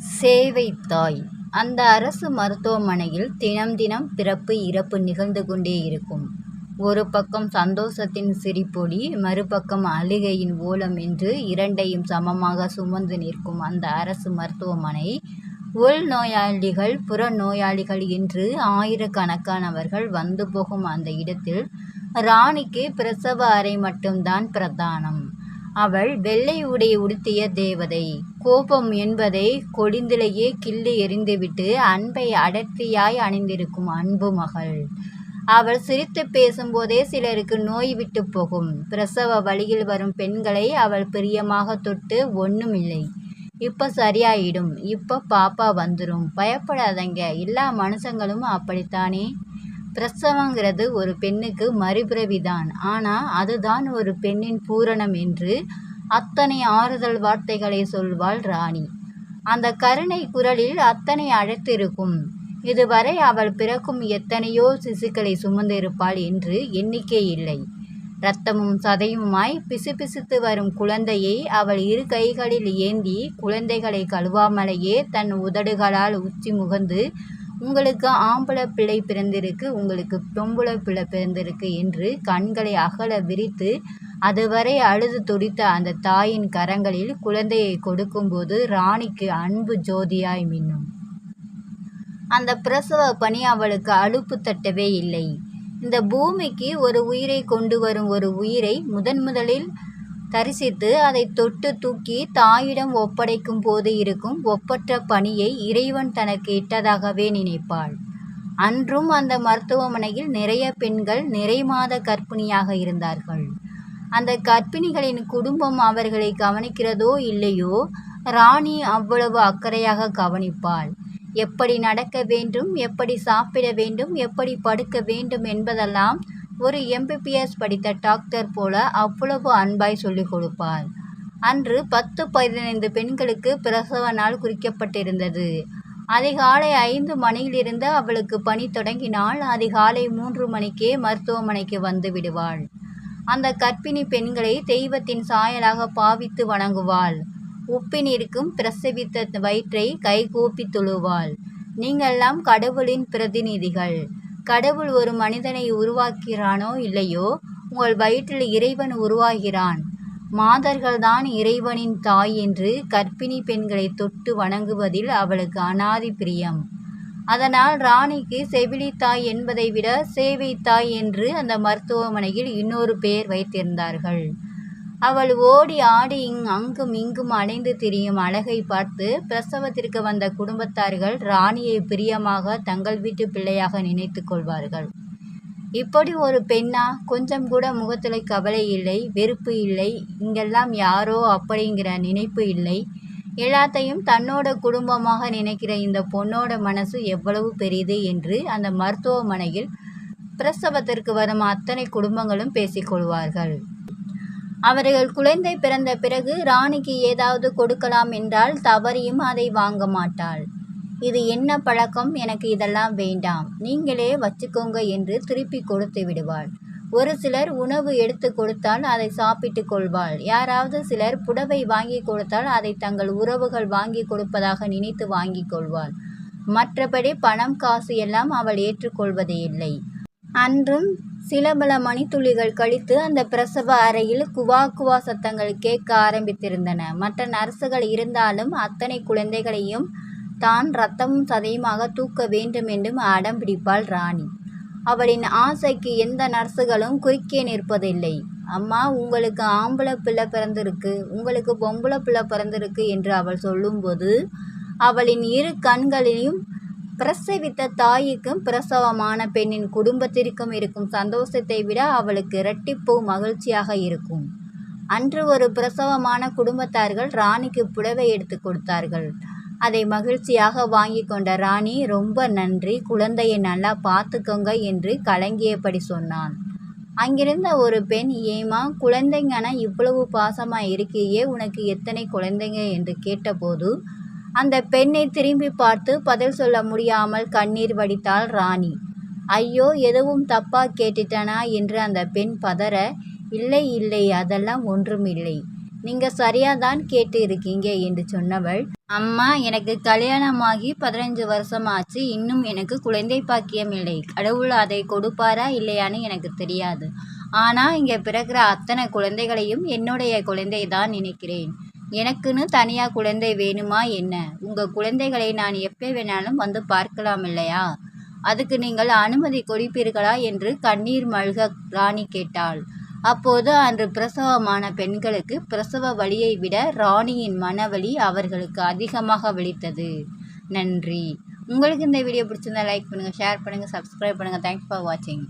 சேவை தாய் அந்த அரசு மருத்துவமனையில் தினம் தினம் பிறப்பு இறப்பு நிகழ்ந்து கொண்டே இருக்கும். ஒரு பக்கம் சந்தோஷத்தின் சிரிப்பொடி மறுபக்கம் அழுகையின் ஓலம் என்று இரண்டையும் சமமாக சுமந்து நிற்கும் அந்த அரசு மருத்துவமனை உள்நோயாளிகள் புறநோயாளிகள் என்று ஆயிரக்கணக்கானவர்கள் வந்து போகும் அந்த இடத்தில் ராணிக்கு பிரசவ அறை மட்டும்தான் பிரதானம். அவள் வெள்ளை உடை உடுத்திய தேவதை. கோபம் என்பதை கொடிந்திலேயே கிள்ளி எறிந்துவிட்டு அன்பை அடர்த்தியாய் அணிந்திருக்கும் அன்பு மகள். அவள் சிரித்துப் பேசும்போதே சிலருக்கு நோய் விட்டுப் போகும். பிரசவ வழியில் வரும் பெண்களை அவள் பிரியமாகத் தொட்டு ஒண்ணுமில்லை. இப்போ சரியாயிடும். இப்போ பாப்பா வந்துடும் பயப்படாதங்க எல்லா மனுஷங்களும் அப்படித்தானே. பிரசவங்கிறது ஒரு பெண்ணுக்கு மறுபிறவிதான். ஆனால் அதுதான் ஒரு பெண்ணின் பூரணம் என்று அத்தனை ஆறுதல் வார்த்தைகளை சொல்வாள் ராணி. அந்த கருணை குரலில் அத்தனை அழைத்திருக்கும் இதுவரை அவள் பிறக்கும் எத்தனையோ சிசுக்களை சுமந்திருப்பாள் என்று எண்ணிக்கை இல்லை. இரத்தமும் சதையுமாய் பிசுபிசுத்து வரும் குழந்தையை அவள் இரு கைகளில் ஏந்தி குழந்தைகளை கழுவாமலேயே தன் உதடுகளால் உச்சி முகந்து உங்களுக்கு ஆம்பளை பிள்ளை பிறந்திருக்கு உங்களுக்கு பொம்பளை பிள்ளை பிறந்திருக்கு என்று கண்களை அகல விரித்து அதுவரை அழுது துடித்த அந்த தாயின் கரங்களில் குழந்தையை கொடுக்கும்போது ராணிக்கு அன்பு ஜோதியாய் மின்னும். அந்த பிரசவ பணி அவளுக்கு அலுப்பு தட்டவே இல்லை. இந்த பூமிக்கு ஒரு உயிரை கொண்டு வரும் ஒரு உயிரை முதன் முதலில் தரிசித்து அதை தொட்டு தூக்கி தாயிடம் ஒப்படைக்கும் போது இருக்கும் ஒப்பற்ற பணியை இறைவன் தனக்கு இட்டதாகவே நினைப்பாள். அன்றும் அந்த மருத்துவமனையில் நிறைய பெண்கள் நிறை மாத கர்ப்பிணியாக இருந்தார்கள். அந்த கர்ப்பிணிகளின் குடும்பம் அவர்களை கவனிக்கிறதோ இல்லையோ ராணி அவ்வளவு அக்கறையாக கவனிப்பாள். எப்படி நடக்க வேண்டும் எப்படி சாப்பிட வேண்டும் எப்படி படுக்க வேண்டும் என்பதெல்லாம் ஒரு எம்பிபிஎஸ் படித்த டாக்டர் போல அவ்வளவு அன்பாய் சொல்லிக் கொடுப்பாள். அன்று பத்து பதினைந்து பெண்களுக்கு பிரசவ நாள் குறிக்கப்பட்டிருந்தது. அதிகாலை ஐந்து மணியிலிருந்து அவளுக்குப் பணி தொடங்கினால் அதிகாலை மூன்று மணிக்கே மருத்துவமனைக்கு வந்து விடுவாள். அந்த கற்பிணி பெண்களை தெய்வத்தின் சாயலாக பாவித்து வணங்குவாள். உப்பினிருக்கும் பிரசவித்த வயிற்றை கைகூப்பித் தொழுவாள். நீங்கள்லாம் கடவுளின் பிரதிநிதிகள். கடவுள் ஒரு மனிதனை உருவாக்குகிறானோ இல்லையோ உங்கள் வயிற்றில் இறைவன் உருவாகிறான். மாதர்கள்தான் இறைவனின் தாய் என்று கர்ப்பிணி பெண்களைத் தொட்டு வணங்குவதில் அவளுக்கு அனாதி பிரியம். அதனால் ராணிக்கு செவிலி தாய் என்பதை விட சேவை தாய் என்று அந்த மருத்துவமனையில் இன்னொரு பெயர் வைத்திருந்தார்கள். அவள் ஓடி ஆடி இங் அங்கும் இங்கும் அலைந்து திரியும் அழகை பார்த்து பிரசவத்திற்கு வந்த குடும்பத்தார்கள் ராணியை பிரியமாக தங்கள் வீட்டுப் பிள்ளையாக நினைத்து கொள்வார்கள். இப்படி ஒரு பெண்ணா? கொஞ்சம் கூட முகத்தில் கவலை இல்லை வெறுப்பு இல்லை இங்கெல்லாம் யாரோ அப்படிங்கிற நினைப்பு இல்லை. எல்லாத்தையும் தன்னோட குடும்பமாக நினைக்கிற இந்த பொண்ணோட மனசு எவ்வளவு பெரியது என்று அந்த மருத்துவமனையில் பிரசவத்திற்கு வரும் அத்தனை குடும்பங்களும் பேசிக்கொள்வார்கள் அவர்கள் குழந்தை பிறந்த பிறகு ராணிக்கு ஏதாவது கொடுக்கலாம் என்றால் தவறியும் அதை வாங்க மாட்டாள். இது என்ன பழக்கம் எனக்கு இதெல்லாம் வேண்டாம். நீங்களே வச்சுக்கோங்க என்று திருப்பிக் கொடுத்து விடுவாள். ஒரு சிலர் உணவு எடுத்துக் கொடுத்தால் அதை சாப்பிட்டுக் கொள்வாள். யாராவது சிலர் புடவை வாங்கி கொடுத்தால் அதை தங்கள் உறவுகள் வாங்கி கொடுப்பதாக நினைத்து வாங்கி கொள்வாள். மற்றபடி பணம் காசு எல்லாம் அவள் ஏற்றுக்கொள்வதே இல்லை அன்றும் சில பல மணித்துளிகள் கழித்து அந்த பிரசவ அறையில் குவா குவா சத்தங்கள் கேட்க ஆரம்பித்திருந்தன. மற்ற நர்சுகள் இருந்தாலும் அத்தனை குழந்தைகளையும் தான் ரத்தமும் சதையுமாக தூக்க வேண்டும் என்றும் அடம் பிடிப்பாள் ராணி. அவளின் ஆசைக்கு எந்த நர்சுகளும் குறுக்கே நிற்பதில்லை. அம்மா உங்களுக்கு ஆம்பளை பிள்ளை பிறந்திருக்கு உங்களுக்கு பொம்பளை பிள்ளை பிறந்திருக்கு என்று அவள் சொல்லும்போது அவளின் இரு கண்களிலும் பிரசவித்த தாய்க்கும் பிரசவமான பெண்ணின் குடும்பத்திற்கும் இருக்கும் சந்தோஷத்தை விட அவளுக்கு இரட்டிப்பு மகிழ்ச்சியாக இருக்கும். அன்று ஒரு பிரசவமான குடும்பத்தார்கள் ராணிக்கு புடவை எடுத்துக் கொடுத்தார்கள். அதை மகிழ்ச்சியாக வாங்கிக் கொண்ட ராணி ரொம்ப நன்றி குழந்தையை நல்லா பார்த்துக்கோங்க என்று கலங்கியபடி சொன்னான் அங்கிருந்த ஒரு பெண் ஏம்மா குழந்தைங்கன்னா இவ்வளவு பாசமாக இருக்கியே உனக்கு எத்தனை குழந்தைங்க என்று கேட்டபோது அந்த பெண்ணை திரும்பிப் பார்த்து பதில் சொல்ல முடியாமல் கண்ணீர் வடித்தாள் ராணி. ஐயோ எதுவும் தப்பா கேட்டுட்டனா? என்று அந்த பெண் பதற. இல்லை இல்லை அதெல்லாம் ஒன்றுமில்லை. நீங்கள் சரியாக தான் கேட்டு இருக்கீங்க என்று சொன்னவள். அம்மா எனக்கு கல்யாணமாகி பதினஞ்சு வருஷம் ஆச்சு இன்னும் எனக்கு குழந்தை பாக்கியம் இல்லை. கடவுள் அதை கொடுப்பாரா இல்லையான்னு எனக்கு தெரியாது. ஆனால் இங்கே பிறக்கிற அத்தனை குழந்தைகளையும் என்னுடைய குழந்தை தான் நினைக்கிறேன். எனக்குன்னு தனியாக குழந்தை வேணுமா என்ன? உங்கள் குழந்தைகளை நான் எப்போ வேணாலும் வந்து பார்க்கலாம் இல்லையா? அதுக்கு நீங்கள் அனுமதி கொடுப்பீர்களா என்று கண்ணீர் மல்க ராணி கேட்டாள். அப்போது அன்று பிரசவமான பெண்களுக்கு பிரசவ வழியை விட ராணியின் மனவலி அவர்களுக்கு அதிகமாக வலித்தது நன்றி. உங்களுக்கு இந்த வீடியோ பிடிச்சிருந்தா லைக் பண்ணுங்கள் ஷேர் பண்ணுங்கள் சப்ஸ்கிரைப் பண்ணுங்கள் தேங்க்ஸ் ஃபார் வாட்சிங்